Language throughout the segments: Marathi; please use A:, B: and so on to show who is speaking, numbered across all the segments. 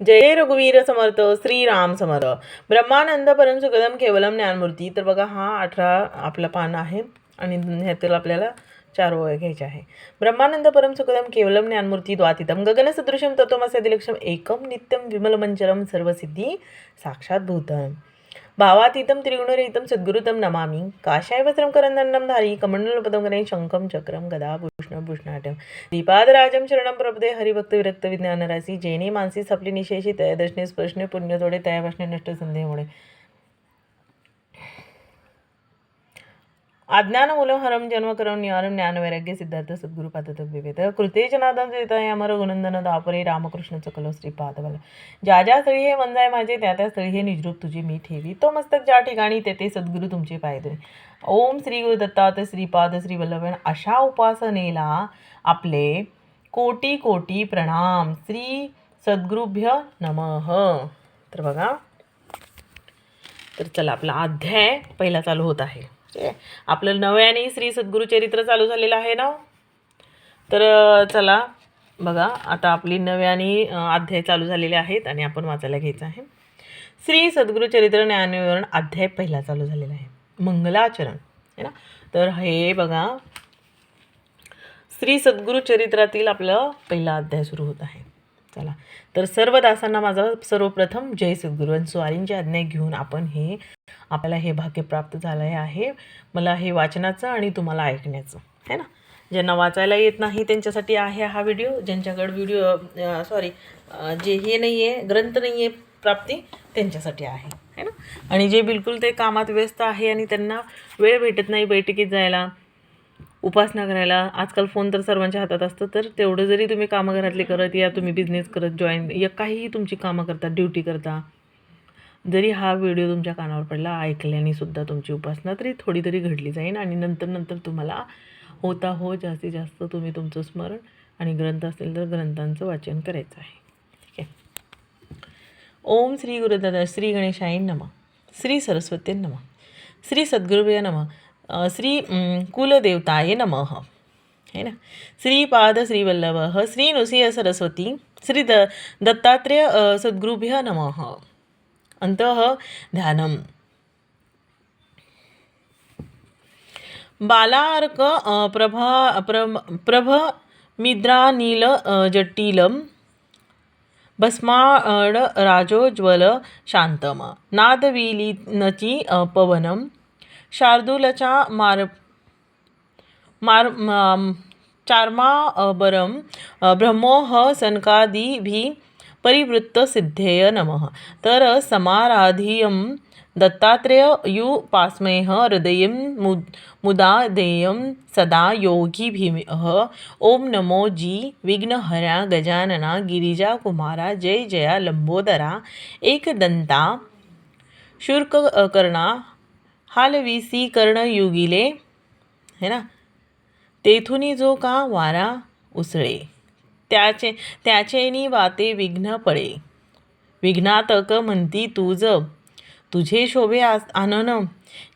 A: जय रघुवीर समर्थ श्रीराम समर्थ. ब्रह्मानंद परम सुखदम केवलम ज्ञानमूर्ती. तर बघा हा अठरा आपला पान आहे आणि ह्यातील आपल्याला चार ओळ घ्यायचे आहे. ब्रह्मानंद परमसुखदम केवलम ज्ञानमूर्ती द्वातीतम. गगनसदृशम तत्वमस्यादिलक्षम एकम नित्यम विमलमंचरम सर्वसिद्धी साक्षात भूतम भावातीतम त्रिगुणरहितम सद्गुरुतम नमामि। काशाय वस्त्रं करन्दण्डं धारी कमण्डलपदं गणे शङ्खं चक्रं गदा भूषणं भूषणाट्यं दीपादराजं शरणं प्रपदे हरिभक्त विरक्त विज्ञानरासी जेणे मानसी सपली निशेषी तया दर्शने स्पर्शने पुण्य थोडे तया भाषणे नष्ट संदेहोळे अज्ञानमूलं हरं जन्मकरं निवारं ज्ञानवैराग्य सिद्धार्थ सद्गुरु पादतक विवेद। कृते जनादन देताय अमर गुणंदन दापरे रामकृष्ण चकलो श्रीपादबल ज्या ज्या स्थळी हे वंजाय माझे त्या त्या स्थळी हे निजरूप तुझे मी ठेवी। तो मस्तक ज्या ठिकाणी तेथे सद्गुरु तुमचे पायदे ओम श्री गुरु दत्तात श्रीपाद श्री वल्लभन अशा उपासनेला आपले कोटी कोटी प्रणाम। श्री सद्गुरुभ्य नमः। तर बघा तर चला आपला अध्याय पहिला चालू होत आहे? आपलं नव्याने श्री सद्गुरु चरित्र चालू झालेलं आहे ना? तर चला बघा आता आपली नव्याने अध्याय चालू झालेले आहेत आणि आपण वाचायला घ्यायचं आहे. श्री सद्गुरु चरित्र ज्ञानविवरण अध्याय पहिला चालू झालेला आहे. मंगलाचरण है ना? तर हे बघा श्री सद्गुरू चरित्रातील आपलं पहिला अध्याय सुरू होत आहे. चला. तर सर्व दासांना माझा सर्वप्रथम जय सद्गुरू. आणि स्वारींची आज्ञा घेऊन आपण हे आपल्याला हे भाग्य प्राप्त झालं आहे. मला हे वाचनाचं आणि तुम्हाला ऐकण्याचं. है ना? ज्यांना वाचायला येत नाही त्यांच्यासाठी आहे हा व्हिडिओ ज्यांच्याकडे व्हिडिओ सॉरी जे हे नाही आहे ग्रंथ नाही आहे प्राप्ती त्यांच्यासाठी आहे. है ना? आणि जे बिलकुल ते कामात व्यस्त आहे आणि त्यांना वेळ भेटत नाही बैठकीत जायला उपासना करायला आजकाल फोन तर सर्वांच्या हातात असतं तर तेवढं जरी तुम्ही कामं घरातले करत या तुम्ही बिझनेस करत जॉईन या काहीही तुमची कामं करता ड्युटी करता जरी हा व्हिडिओ तुमच्या कानावर पडला ऐकल्याने सुद्धा तुमची उपासना तरी थोडी तरी घडली जाईल आणि नंतर नंतर तुम्हाला होता हो जास्तीत जास्त तुम्ही तुमचं स्मरण आणि ग्रंथ असेल तर ग्रंथांचं वाचन करायचं आहे. ठीक आहे? ओम श्री गुरुदादा श्री गणेशाय नम. श्री सरस्वती नम. श्री सद्गुरुभ्य नम. श्री कुलदेवताय नमः. है ना? श्रीपाद श्रीवल्लभ श्री नृसिंह सरस्वती श्री द दत्तात्रेय सद्गुरुभ्य नमः. अंतः ध्यानम। बालार्क प्रभा प्रभ प्रभ मिद्रा जटिलं भस्माड राजोज्वल शांतम नादविलीनची अ, पवनम। शार्दूलच्या मार मार चार्माबरम ब्रह्मोह सनकादिभि परिवृत्त सिद्धेय नमः। तर समाराधियं दत्तात्रेय युपास्मेह हृदयं मुद मुदा देयं सदा योगिभिः। ओम नमो जी विघ्नहरा गजानना गिरिजा कुमारा जय जया लंबोदरा एकदंता शुर्क कर्णा हालवीसी कर्णयुगिले है ना? तेथुनी जो का वारा उसळे। त्याचे त्याचेनी वाते विघ्न पळे विघ्नातक म्हणती तुझ तुझे शोभे आनन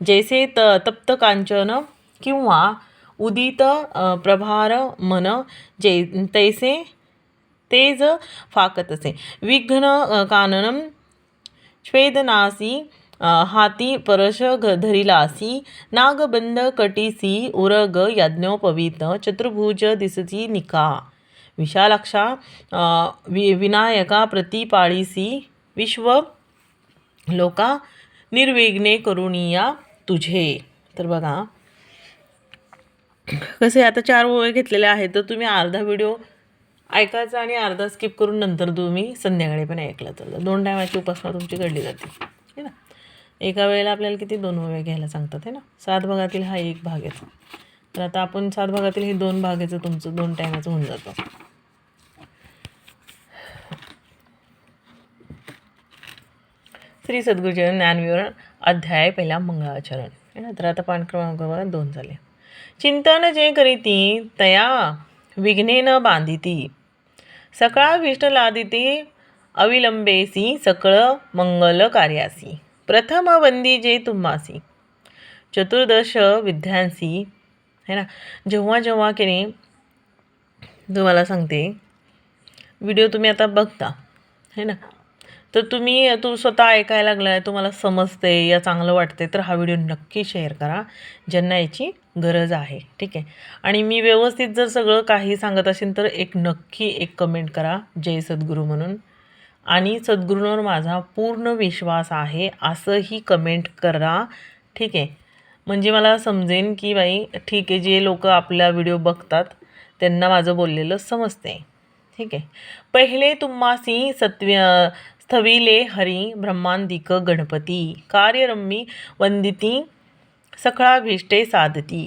A: जैसे त तप्त कांचन किंवा उदित प्रभार मन जे तैसे तेज फाकतसे विघ्न अ, काननम हाती परश घ धरिलासी नागबंद कटीसी उरग यज्ञोपवीत चतुर्भुज दिसती निका. विशालाक्ष वि विनायका प्रतिपाळीसी विश्व लोका निर्विघ्ने करुणीया तुझे तर बघा कसे आता चार ओळ घेतलेले आहेत तर तुम्ही अर्धा व्हिडिओ ऐकायचा आणि अर्धा स्किप करून नंतर तुम्ही संध्याकाळी पण ऐकला तर. दोन टायमाची उपासना तुमची घडली जाते. है ना? एका वेळेला आपल्याला किती दोन ओव्या घ्यायला सांगतात है ना? सात भागातील हा एक भाग आहे. तर आता आपण सात भागातील हे दोन भागाचं तुमचं दोन टायमाचं होऊन जातं. श्री सद्गुरुचरण ज्ञानविवरण अध्याय पहिला मंगळाचरण. है ना? तर आता पान क्रमांक बघा दोन झाले. चिंतन जे करीती तया विघ्ने न बांधिती. सकळा विष्ट लादिती अविलंबेसी सकळ मंगल कार्यासी. प्रथम वंदी जे तुम्हासी. चतुर्दश विद्यांसी है ना? जेव्हा जेव्हा की नाही तुम्हाला सांगते व्हिडिओ तुम्ही आता बघता है ना? तर तुम्ही तू स्वतः ऐकायला लागलाय तुम्हाला समजते या चांगलं वाटते तर हा व्हिडिओ नक्की शेअर करा ज्यांना याची गरज आहे ठीक आहे? आणि मी व्यवस्थित जर सगळं काही सांगत असेल तर एक नक्की एक कमेंट करा जय सद्गुरू म्हणून. आणि सद्गुरूंवर माझा पूर्ण विश्वास आहे असंही कमेंट करा ठीक आहे? म्हणजे मला समजेन की बाई ठीक आहे जे लोक आपला व्हिडिओ बघतात त्यांना माझं बोललेलं समजते. ठीक आहे? पहिले तुम्हासी सत्व स्थविले हरी ब्रह्मांदिक गणपती कार्यरम्मी वंदिती सखळाभीष्टे साधती.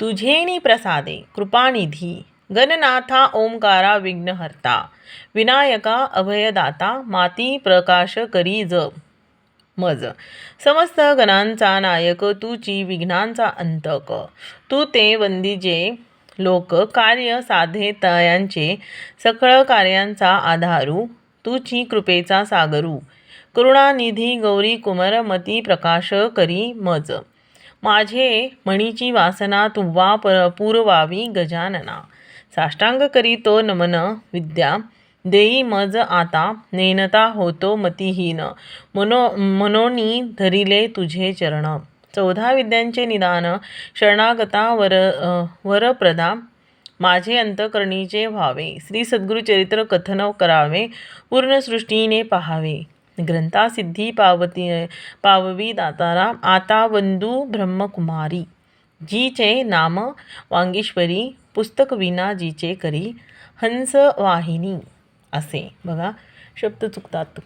A: तुझेनी प्रसादे कृपानिधी गणनाथा ओंकारा विघ्नहर्ता विनायका अभयदाता माती प्रकाश करी ज मज. समस्त गणांचा नायक तुची विघ्नांचा अंतक. तू ते वंदीजे लोक कार्य साधे तयांचे सकळ कार्यांचा आधारू तुची कृपेचा सागरू. करुणानिधी गौरी कुमर मती प्रकाश करी मज. माझे मणीची वासना तुव्वा प पुरवावी गजानना. साष्टांग करी तो नमन विद्या. देई मज आता नेनता होतो मतिहीन. मनो मनोनी धरिले तुझे चरण. चौदा विद्यांचे निदान शरणागता वर वरप्रदा. माझे अंतकरणीचे व्हावे. श्री सद्गुरु चरित्र कथन करावे. पूर्ण सृष्टीने पहावे. ग्रंथासिद्धी पावती पाववी दातारा. आता बंधू ब्रह्मकुमारी. जीचे नाम वांगीश्वरी. पुस्तक विना जीचे करी. हंस वाहिनी. असे. बघा शब्द चुकतात.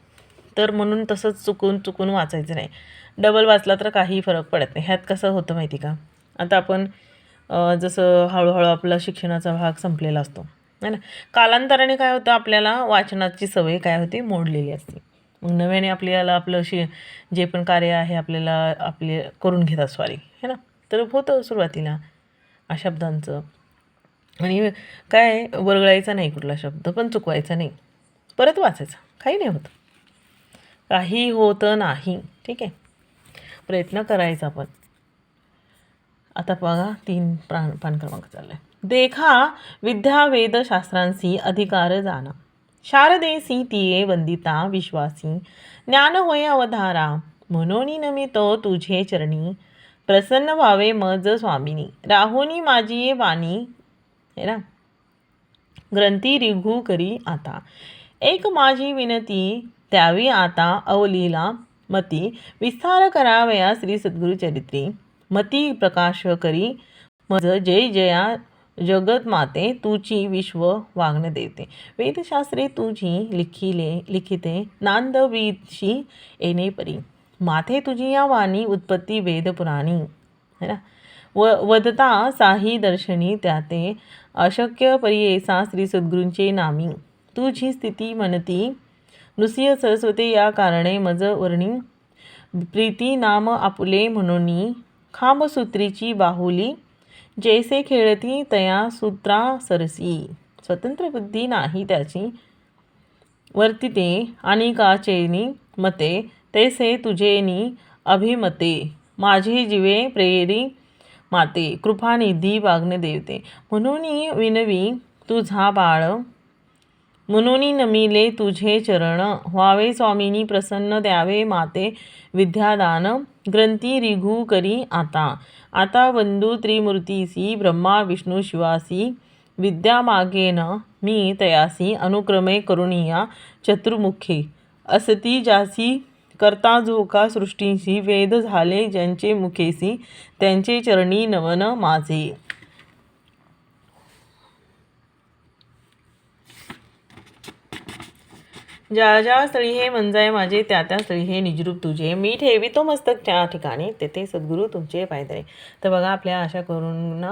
A: तर म्हणून तसंच चुकून चुकून वाचायचं नाही. डबल वाचला तर काही फरक पडत नाही. ह्यात कसं होतं माहिती का? आता आपण जसं हळूहळू आपला शिक्षणाचा भाग संपलेला असतो. है ना? कालांतराने काय होतं आपल्याला वाचनाची सवय काय होते? मोडलेली असते. मग नव्याने आपल्याला आपलं शि जे पण कार्य आहे आपल्याला आपले करून घेतात सॉरी है ना? तर होतं सुरुवातीला. शब्दांचं. आणि काय वरगळायचा नाही कुठला शब्द पण चुकवायचा नाही. परत वाचायचा. काही नाही होत. काही होतं नाही. ठीक आहे? प्रयत्न करायचा पण. आता बघा तीन प्राण पान क्रमांक चाललाय. देखा विद्या वेदशास्त्रांसी अधिकार जाणा शारदेसी तिये वंदिता विश्वासी। ज्ञान होय अवधारा। म्हणून नमित तुझे चरणी। प्रसन्न व्हावे मज स्वामिनी। राहुनी माझी वाणी। है ना? ग्रंथी रिघू करी आता. एक माझी विनती त्यावी आता अवलीला मती विस्तार करावया श्री सद्गुरु चरित्री. मती प्रकाश करी मज जय जया जगत माते तुची विश्व वाग्न देते. वेदशास्त्रे तुझी लिखिले लिखिते नांदवीशी येणे परी. माथे तुझी या वाणी उत्पत्ती वेद पुराणी. है ना? व वदता साही दर्शनी त्याते अशक्य परियेसा श्री सद्गुरूंचे नामी. तुझी स्थिती म्हणती नृसिंह सरस्वती या कारणे मज वर्णी. प्रीती नाम आपुले म्हणून. खांबसूत्रीची बाहुली. जैसे खेळती तया सूत्रा सरसी. स्वतंत्र बुद्धी नाही त्याची. वर्तिते आणि काचेनी मते. तैसे तुझेनी अभिमते. माझे जीवे प्रेरी माते कृपानिधी वाग्नदेवते म्हणून विनवी तुझा बाळ म्हणून नमिले तुझे चरण व्हावे स्वामिनी प्रसन्न द्यावे माते विद्यादान ग्रंथी रिघू करी आता. आता बंधू त्रिमूर्तीसी ब्रह्मा विष्णू शिवासी विद्यामागेन मी तयासी अनुक्रमे करुणिया चतुर्मुखी असती जासी करता झोका सृष्टीशी वेद झाले ज्यांचे मुखेसी त्यांचे चरणी नमन माझे. ज्या ज्या स्थळी हे मंजाय माझे त्या त्या स्थळी हे निजरूप तुझे. मी ठेवितो मस्तक त्या ठिकाणी तेथे सद्गुरू तुमचे पायदळे. तर बघा आपल्या अशा करून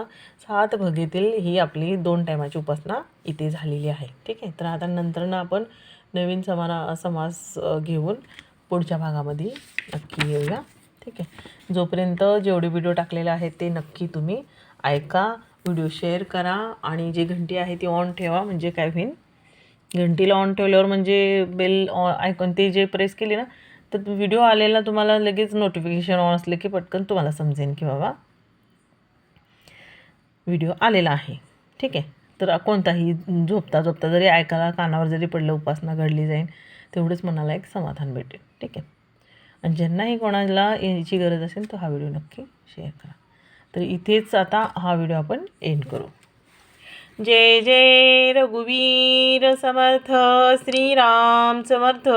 A: सात भगेतील ही आपली दोन टायमाची उपासना इथे झालेली आहे. ठीक आहे? तर आता नंतरनं आपण नवीन समाना समास घेऊन पुढच्या भागामध्ये नक्की येऊया. ठीक आहे. जोपर्यंत जेवढे व्हिडिओ टाकलेले आहेत ते नक्की तुम्ही ऐका व्हिडिओ शेअर करा आणि जी घंटी आहे ती ऑन ठेवा. म्हणजे काय होईल घंटीला ऑन ठेवल्यावर म्हणजे बेल ऑन ऐकून ते जे प्रेस केली ना तर व्हिडिओ आलेला तुम्हाला लगेच नोटिफिकेशन ऑन असले की पटकन तुम्हाला समजेन की बाबा व्हिडिओ आलेला आहे. ठीक आहे. तर कोणताही झोपता झोपता जरी ऐकायला कानावर जरी पडलं उपासना घडली जाईल तेवढंच मनाला एक समाधान भेटेल. ठीक आहे. आणि ज्यांनाही कोणाला याची गरज असेल तर हा व्हिडिओ नक्की शेअर करा. तर इथेच आता हा व्हिडिओ आपण एंड करू. जय जय रघुवीर समर्थ श्रीराम समर्थ.